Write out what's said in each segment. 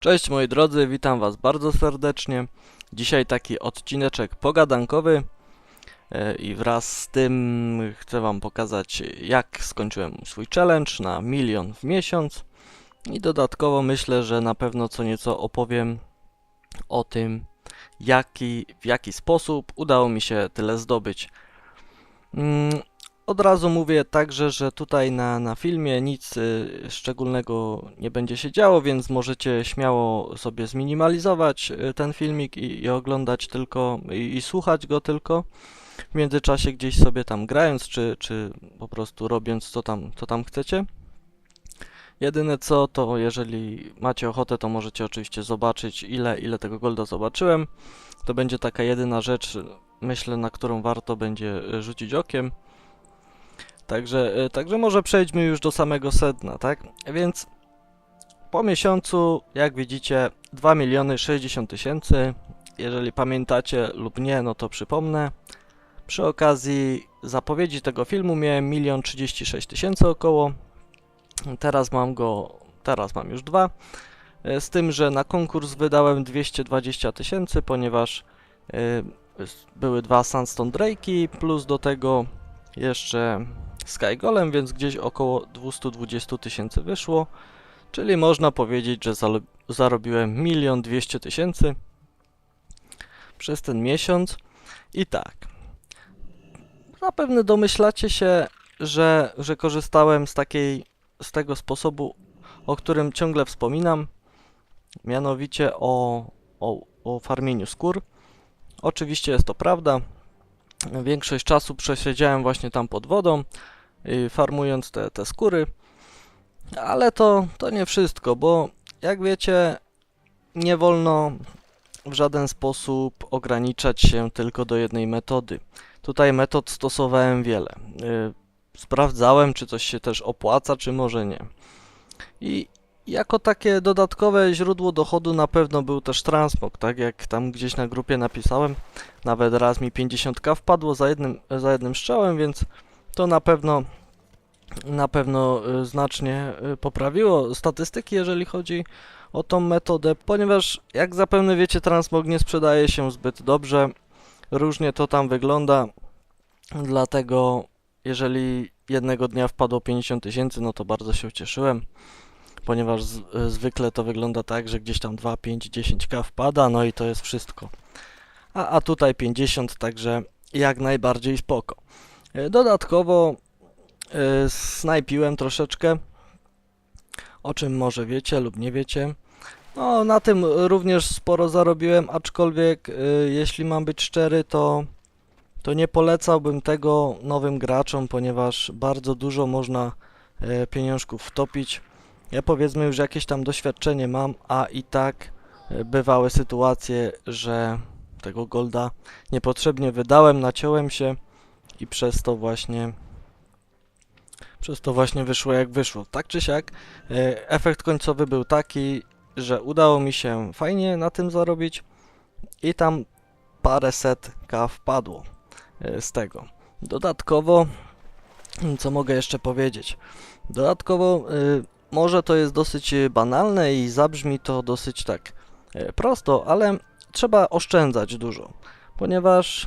Cześć moi drodzy, witam was bardzo serdecznie. Dzisiaj taki odcineczek pogadankowy e, i wraz z tym chcę wam pokazać jak skończyłem swój challenge na milion w miesiąc i dodatkowo myślę, że na pewno co nieco opowiem o tym jaki, w jaki sposób udało mi się tyle zdobyć. Od razu mówię także, że tutaj na, na filmie nic y, szczególnego nie będzie się działo, więc możecie śmiało sobie zminimalizować y, ten filmik i, i oglądać tylko i, i słuchać go tylko. W międzyczasie gdzieś sobie tam grając, czy, czy po prostu robiąc co tam, co tam chcecie. Jedyne co, to jeżeli macie ochotę, to możecie oczywiście zobaczyć ile, ile tego golda zobaczyłem. To będzie taka jedyna rzecz, myślę, na którą warto będzie y, rzucić okiem. Także, y, także może przejdźmy już do samego sedna, tak? Więc po miesiącu, jak widzicie, 2 miliony 60 tysięcy. Jeżeli pamiętacie lub nie, no to przypomnę. Przy okazji zapowiedzi tego filmu miałem 1 36 tysięcy około. Teraz mam go, teraz mam już dwa. Y, Z tym, że na konkurs wydałem 220 tysięcy, ponieważ s- były dwa Sandstone Drake'i, plus do tego jeszcze Sky Golem, więc gdzieś około 220 tysięcy wyszło, czyli można powiedzieć, że zarobiłem 1 200 tysięcy przez ten miesiąc. I tak, zapewne domyślacie się, że, że korzystałem z takiej, z tego sposobu, o którym ciągle wspominam, mianowicie o, o, o farmieniu skór. Oczywiście jest to prawda. Większość czasu przesiedziałem właśnie tam pod wodą, farmując te, te skóry. Ale to, to nie wszystko, bo jak wiecie, nie wolno w żaden sposób ograniczać się tylko do jednej metody. Tutaj metod stosowałem wiele. Y, Sprawdzałem, czy coś się też opłaca, czy może nie. I jako takie dodatkowe źródło dochodu na pewno był też transmog, tak jak tam gdzieś na grupie napisałem. Nawet raz mi 50k wpadło za jednym, za jednym strzałem, więc to na pewno na pewno y, znacznie y, poprawiło statystyki, jeżeli chodzi o tą metodę, ponieważ jak zapewne wiecie, transmog nie sprzedaje się zbyt dobrze. Różnie to tam wygląda. Dlatego jeżeli jednego dnia wpadło 50 tysięcy, no to bardzo się ucieszyłem. Ponieważ z, y, zwykle to wygląda tak, że gdzieś tam 2, 5, 10k wpada, no i to jest wszystko. A, a tutaj 50, także jak najbardziej spoko. Y, Dodatkowo y, snajpiłem troszeczkę, o czym może wiecie lub nie wiecie. No, na tym również sporo zarobiłem, aczkolwiek y, jeśli mam być szczery, to, to nie polecałbym tego nowym graczom, ponieważ bardzo dużo można pieniążków wtopić. Ja powiedzmy już jakieś tam doświadczenie mam, a i tak bywały sytuacje, że tego golda niepotrzebnie wydałem, naciąłem się i przez to właśnie przez to właśnie wyszło jak wyszło. Tak czy siak, e, efekt końcowy był taki, że udało mi się fajnie na tym zarobić i tam parę setka wpadło e, z tego. Dodatkowo, co mogę jeszcze powiedzieć? Dodatkowo, e, może to jest dosyć banalne i zabrzmi to dosyć tak prosto, ale trzeba oszczędzać dużo, ponieważ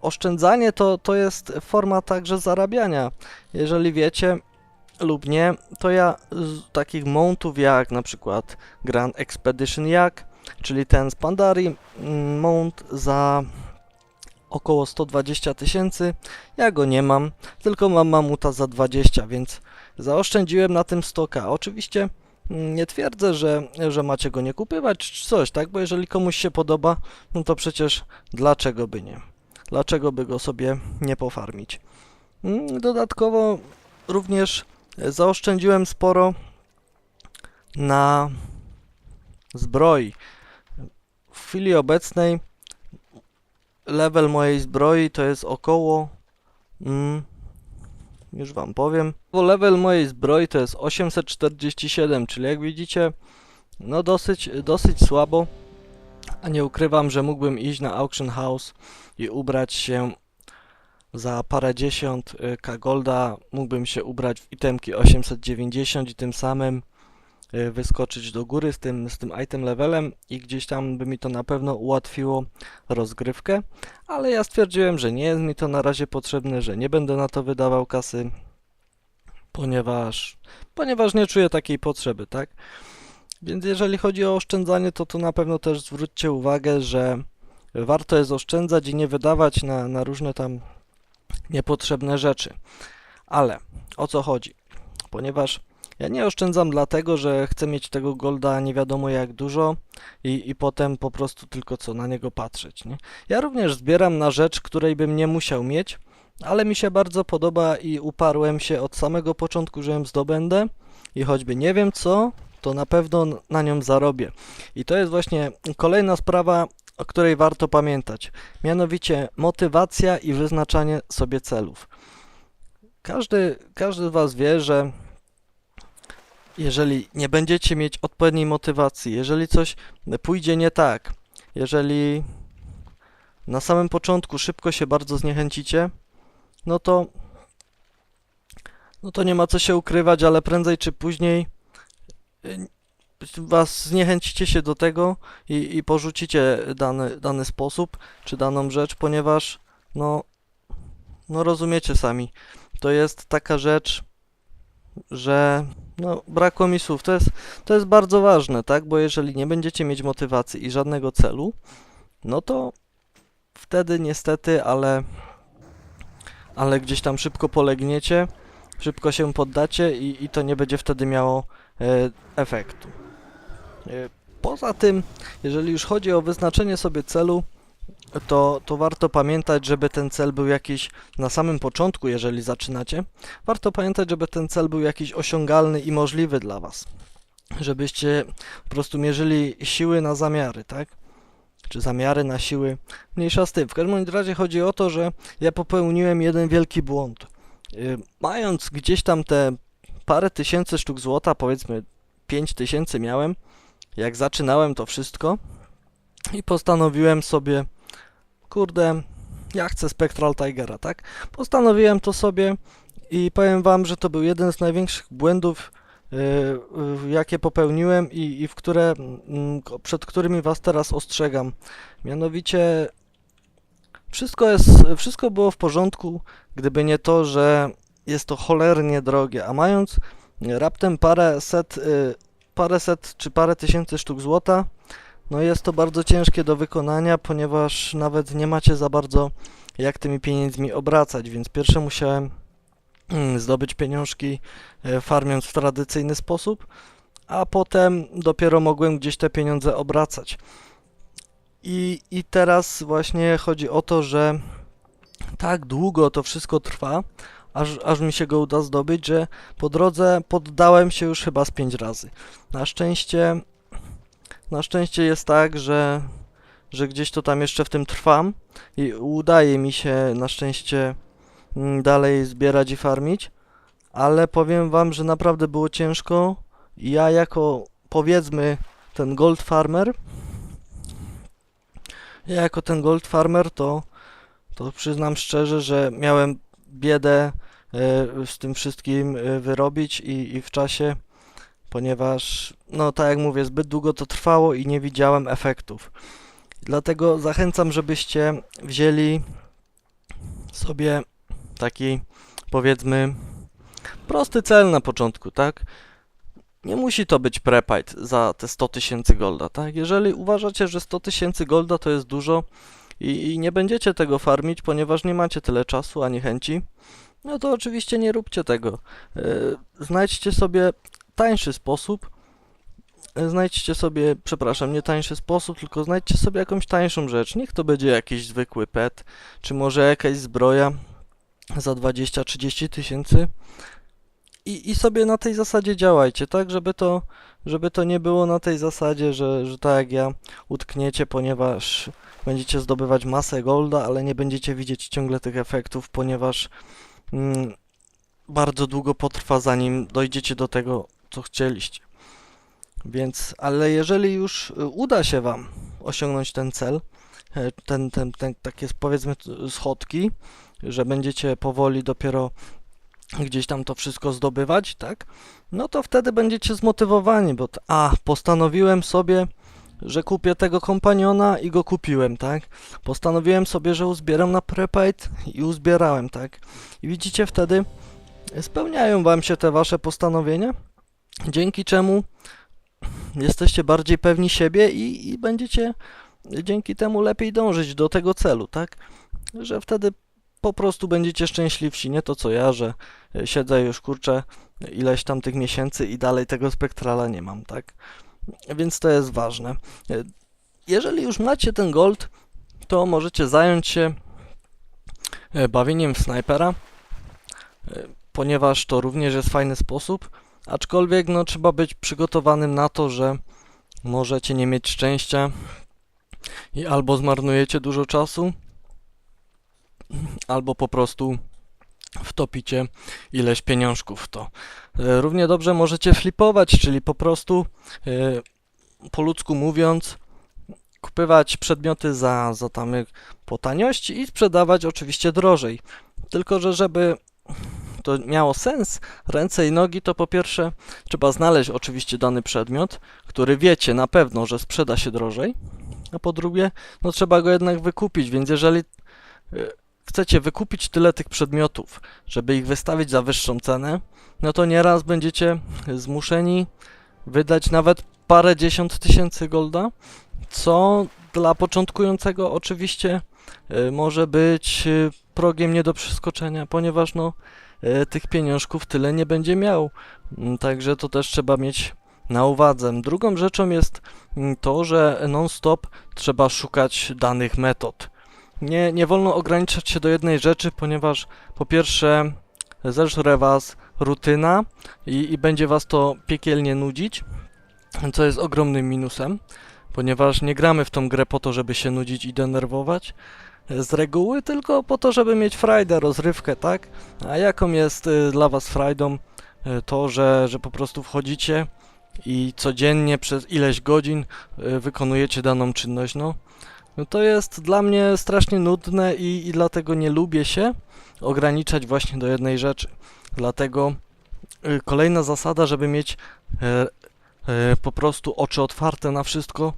oszczędzanie to, to jest forma także zarabiania. Jeżeli wiecie lub nie, to ja z takich mountów jak na przykład Grand Expedition Jak, czyli ten z Pandari mm, mount za około 120 tysięcy, ja go nie mam, tylko mam mamuta za 20, więc zaoszczędziłem na tym 100k. Oczywiście mm, nie twierdzę, że, że macie go nie kupywać czy coś, tak? Bo jeżeli komuś się podoba, no to przecież dlaczego by nie? Dlaczego by go sobie nie pofarmić? Mm, Dodatkowo również zaoszczędziłem sporo na zbroi. W chwili obecnej level mojej zbroi to jest około mm, już wam powiem. Level mojej zbroi to jest 847, czyli jak widzicie no dosyć, dosyć słabo. A nie ukrywam, że mógłbym iść na auction house i ubrać się za parędziesiąt y, k golda mógłbym się ubrać w itemki 890 i tym samym y, wyskoczyć do góry z tym, z tym item levelem i gdzieś tam by mi to na pewno ułatwiło rozgrywkę, ale ja stwierdziłem, że nie jest mi to na razie potrzebne, że nie będę na to wydawał kasy, ponieważ, ponieważ nie czuję takiej potrzeby, tak? Więc jeżeli chodzi o oszczędzanie, to tu na pewno też zwróćcie uwagę, że warto jest oszczędzać i nie wydawać na, na różne tam niepotrzebne rzeczy. Ale o co chodzi? Ponieważ ja nie oszczędzam dlatego, że chcę mieć tego golda nie wiadomo jak dużo i, i potem po prostu tylko co na niego patrzeć. Nie? Ja również zbieram na rzecz, której bym nie musiał mieć, ale mi się bardzo podoba i uparłem się od samego początku, że ją zdobędę i choćby nie wiem co, to na pewno na nią zarobię. I to jest właśnie kolejna sprawa, o której warto pamiętać. Mianowicie motywacja i wyznaczanie sobie celów. Każdy, każdy z Was wie, że jeżeli nie będziecie mieć odpowiedniej motywacji, jeżeli coś pójdzie nie tak, jeżeli na samym początku szybko się bardzo zniechęcicie, no to no to nie ma co się ukrywać, ale prędzej czy później was zniechęcicie się do tego i, i porzucicie dany, dany sposób czy daną rzecz, ponieważ no, no rozumiecie sami, to jest taka rzecz, że no brakło mi słów, to jest, to jest bardzo ważne, tak, bo jeżeli nie będziecie mieć motywacji i żadnego celu, no to wtedy niestety, ale ale gdzieś tam szybko polegniecie, szybko się poddacie i, i to nie będzie wtedy miało efektu. E, Poza tym, jeżeli już chodzi o wyznaczenie sobie celu, to, to warto pamiętać, żeby ten cel był jakiś na samym początku, jeżeli zaczynacie, warto pamiętać, żeby ten cel był jakiś osiągalny i możliwy dla Was. Żebyście po prostu mierzyli siły na zamiary, tak? Czy zamiary na siły. Mniejsza z tym. W każdym razie chodzi o to, że ja popełniłem jeden wielki błąd. Y, Mając gdzieś tam te parę tysięcy sztuk złota, powiedzmy 5 tysięcy miałem, jak zaczynałem to wszystko i postanowiłem sobie, kurde, ja chcę Spectral Tigera, tak? Postanowiłem to sobie i powiem wam, że to był jeden z największych błędów, y, y, jakie popełniłem i, i w które, ko- przed którymi was teraz ostrzegam. Mianowicie wszystko jest, wszystko było w porządku, gdyby nie to, że jest to cholernie drogie, a mając raptem parę set, y, parę set czy parę tysięcy sztuk złota, no jest to bardzo ciężkie do wykonania, ponieważ nawet nie macie za bardzo jak tymi pieniędzmi obracać, więc pierwsze musiałem mm, zdobyć pieniążki e, farmiąc w tradycyjny sposób, a potem dopiero mogłem gdzieś te pieniądze obracać. I, I teraz właśnie chodzi o to, że tak długo to wszystko trwa, aż, aż mi się go uda zdobyć, że po drodze poddałem się już chyba z pięć razy. Na szczęście, na szczęście jest tak, że, że gdzieś to tam jeszcze w tym trwam i udaje mi się na szczęście mm, dalej zbierać i farmić, ale powiem wam, że naprawdę było ciężko. Ja jako powiedzmy ten gold farmer, ja jako ten gold farmer to, to przyznam szczerze, że miałem biedę e, z tym wszystkim e, wyrobić i, i w czasie, ponieważ, no tak jak mówię, zbyt długo to trwało i nie widziałem efektów. Dlatego zachęcam, żebyście wzięli sobie taki, powiedzmy, prosty cel na początku, tak? Nie musi to być prepite za te 100 tysięcy golda, tak? Jeżeli uważacie, że 100 tysięcy golda to jest dużo i, i nie będziecie tego farmić, ponieważ nie macie tyle czasu ani chęci, no to oczywiście nie róbcie tego. Yy, Znajdźcie sobie tańszy sposób. Yy, Znajdźcie sobie, przepraszam, nie tańszy sposób, tylko znajdźcie sobie jakąś tańszą rzecz. Niech to będzie jakiś zwykły pet, czy może jakaś zbroja za 20-30 tysięcy. I, I sobie na tej zasadzie działajcie, tak? Żeby to, żeby to nie było na tej zasadzie, że, że tak jak ja utkniecie, ponieważ będziecie zdobywać masę golda, ale nie będziecie widzieć ciągle tych efektów, ponieważ mm, bardzo długo potrwa, zanim dojdziecie do tego, co chcieliście. Więc, ale jeżeli już y, uda się Wam osiągnąć ten cel, e, ten, ten, ten takie powiedzmy schodki, że będziecie powoli dopiero gdzieś tam to wszystko zdobywać, tak? No to wtedy będziecie zmotywowani, bo a postanowiłem sobie, że kupię tego kompaniona i go kupiłem, tak? Postanowiłem sobie, że uzbieram na prepaid i uzbierałem, tak? I widzicie wtedy spełniają wam się te wasze postanowienia, dzięki czemu jesteście bardziej pewni siebie i, i będziecie dzięki temu lepiej dążyć do tego celu, tak? Że wtedy po prostu będziecie szczęśliwsi, nie to co ja, że siedzę już kurczę ileś tam tych miesięcy i dalej tego spektrala nie mam, tak? Więc to jest ważne. E, Jeżeli już macie ten gold, to możecie zająć się e, bawieniem snajpera, e, ponieważ to również jest fajny sposób, aczkolwiek no trzeba być przygotowanym na to, że możecie nie mieć szczęścia i albo zmarnujecie dużo czasu, albo po prostu wtopicie ileś pieniążków w to. E, Równie dobrze możecie flipować, czyli po prostu e, po ludzku mówiąc kupywać przedmioty za, za tam po taniości i sprzedawać oczywiście drożej. Tylko, że żeby to miało sens, ręce i nogi, to po pierwsze trzeba znaleźć oczywiście dany przedmiot, który wiecie na pewno, że sprzeda się drożej, a po drugie, no trzeba go jednak wykupić, więc jeżeli y, chcecie wykupić tyle tych przedmiotów, żeby ich wystawić za wyższą cenę, no to nieraz będziecie zmuszeni wydać nawet parę dziesiąt tysięcy golda, co dla początkującego oczywiście y, może być y, progiem nie do przeskoczenia, ponieważ no y, tych pieniążków tyle nie będzie miał. Mm, Także to też trzeba mieć na uwadze. Drugą rzeczą jest mm, to, że non-stop trzeba szukać danych metod. Nie, nie wolno ograniczać się do jednej rzeczy, ponieważ po pierwsze zeżre was rutyna i, i będzie was to piekielnie nudzić, co jest ogromnym minusem, ponieważ nie gramy w tą grę po to, żeby się nudzić i denerwować z reguły, tylko po to, żeby mieć frajdę, rozrywkę, tak? A jaką jest y, dla was frajdą y, to, że, że po prostu wchodzicie i codziennie przez ileś godzin y, wykonujecie daną czynność, no. No to jest dla mnie strasznie nudne i, i dlatego nie lubię się ograniczać właśnie do jednej rzeczy. Dlatego y, kolejna zasada, żeby mieć e, e, po prostu oczy otwarte na wszystko,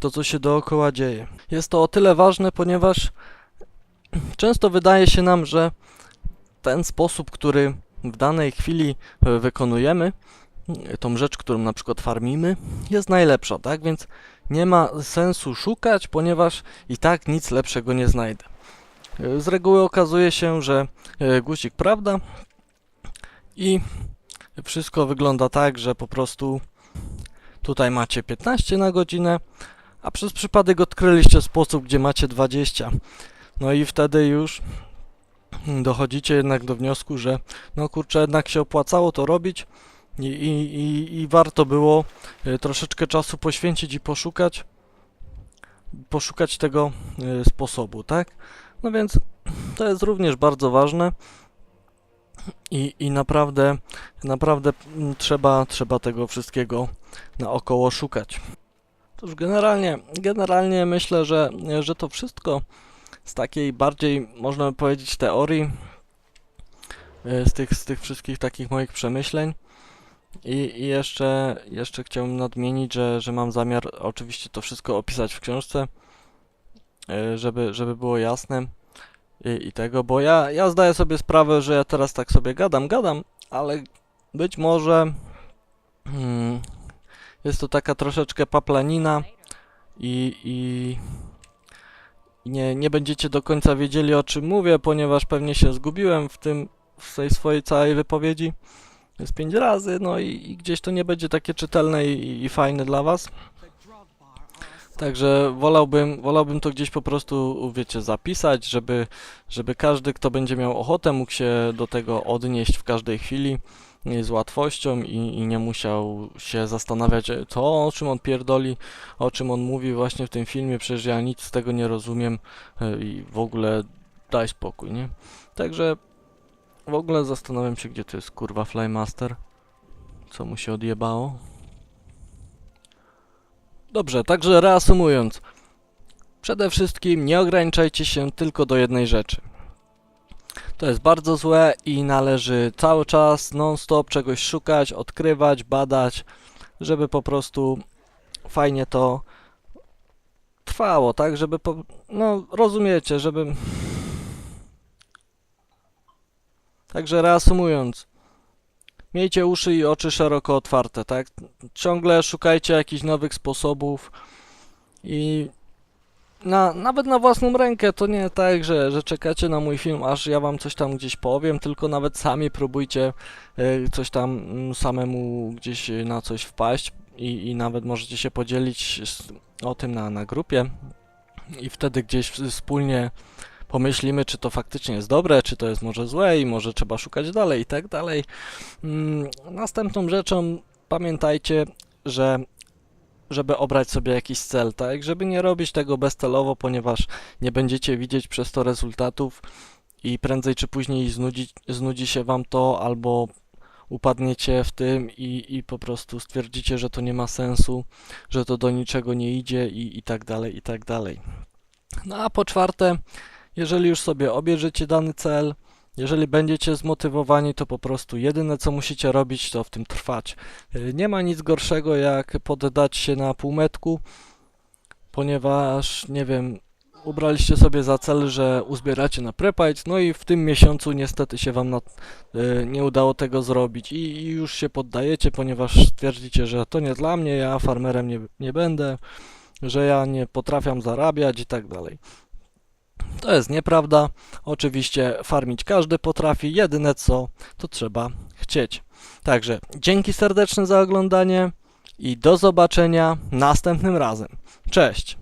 to co się dookoła dzieje. Jest to o tyle ważne, ponieważ często wydaje się nam, że ten sposób, który w danej chwili e, wykonujemy, e, tą rzecz, którą na przykład farmimy, jest najlepsza, tak? Więc nie ma sensu szukać, ponieważ i tak nic lepszego nie znajdę. E, Z reguły okazuje się, że e, guzik prawda i wszystko wygląda tak, że po prostu tutaj macie 15 na godzinę, a przez przypadek odkryliście sposób, gdzie macie 20. No i wtedy już dochodzicie jednak do wniosku, że no kurczę, jednak się opłacało to robić i, i, i, warto było e, troszeczkę czasu poświęcić i poszukać poszukać tego e, sposobu, tak? No więc to jest również bardzo ważne i, i naprawdę, naprawdę mm, trzeba, trzeba tego wszystkiego naokoło szukać. Cóż, generalnie, generalnie myślę, że, że to wszystko z takiej bardziej, można powiedzieć, teorii, e, z tych, z tych wszystkich takich moich przemyśleń. I, i jeszcze, jeszcze chciałbym nadmienić, że, że mam zamiar oczywiście to wszystko opisać w książce, e, żeby, żeby było jasne i, i tego, bo ja, ja zdaję sobie sprawę, że ja teraz tak sobie gadam, gadam, ale być może hmm, jest to taka troszeczkę paplanina i, i nie, nie będziecie do końca wiedzieli o czym mówię, ponieważ pewnie się zgubiłem w tym, w tej swojej całej wypowiedzi z pięć razy, no i, i gdzieś to nie będzie takie czytelne i, i fajne dla was. Także wolałbym, wolałbym to gdzieś po prostu, wiecie, zapisać, żeby, żeby każdy, kto będzie miał ochotę, mógł się do tego odnieść w każdej chwili z łatwością i, i nie musiał się zastanawiać, e, co, o czym on pierdoli, o czym on mówi właśnie w tym filmie, przecież ja nic z tego nie rozumiem y, i w ogóle daj spokój, nie? Także w ogóle zastanawiam się, gdzie to jest kurwa Flymaster. Co mu się odjebało? Dobrze, także reasumując. Przede wszystkim nie ograniczajcie się tylko do jednej rzeczy. To jest bardzo złe i należy cały czas non-stop czegoś szukać, odkrywać, badać, żeby po prostu fajnie to trwało, tak? Żeby po, no rozumiecie, żeby Także reasumując, miejcie uszy i oczy szeroko otwarte, tak? Ciągle szukajcie jakichś nowych sposobów i na, nawet na własną rękę to nie tak, że, że czekacie na mój film, aż ja wam coś tam gdzieś powiem, tylko nawet sami próbujcie e, coś tam mm, samemu gdzieś na coś wpaść i, i nawet możecie się podzielić z, o tym na, na grupie i wtedy gdzieś wspólnie pomyślimy, czy to faktycznie jest dobre, czy to jest może złe i może trzeba szukać dalej i tak dalej. Mm, Następną rzeczą pamiętajcie, że żeby obrać sobie jakiś cel, tak? Żeby nie robić tego bezcelowo, ponieważ nie będziecie widzieć przez to rezultatów i prędzej czy później znudzi, znudzi się wam to albo upadniecie w tym i, i po prostu stwierdzicie, że to nie ma sensu, że to do niczego nie idzie i, i tak dalej, i tak dalej. No a po czwarte, jeżeli już sobie obierzecie dany cel, jeżeli będziecie zmotywowani, to po prostu jedyne co musicie robić, to w tym trwać. Y, Nie ma nic gorszego jak poddać się na półmetku, ponieważ, nie wiem, ubraliście sobie za cel, że uzbieracie na prepite, no i w tym miesiącu niestety się wam na, y, nie udało tego zrobić i, i już się poddajecie, ponieważ stwierdzicie, że to nie dla mnie, ja farmerem nie, nie będę, że ja nie potrafiam zarabiać i tak dalej. To jest nieprawda. Oczywiście farmić każdy potrafi, jedyne co to trzeba chcieć. Także dzięki serdeczne za oglądanie i do zobaczenia następnym razem. Cześć!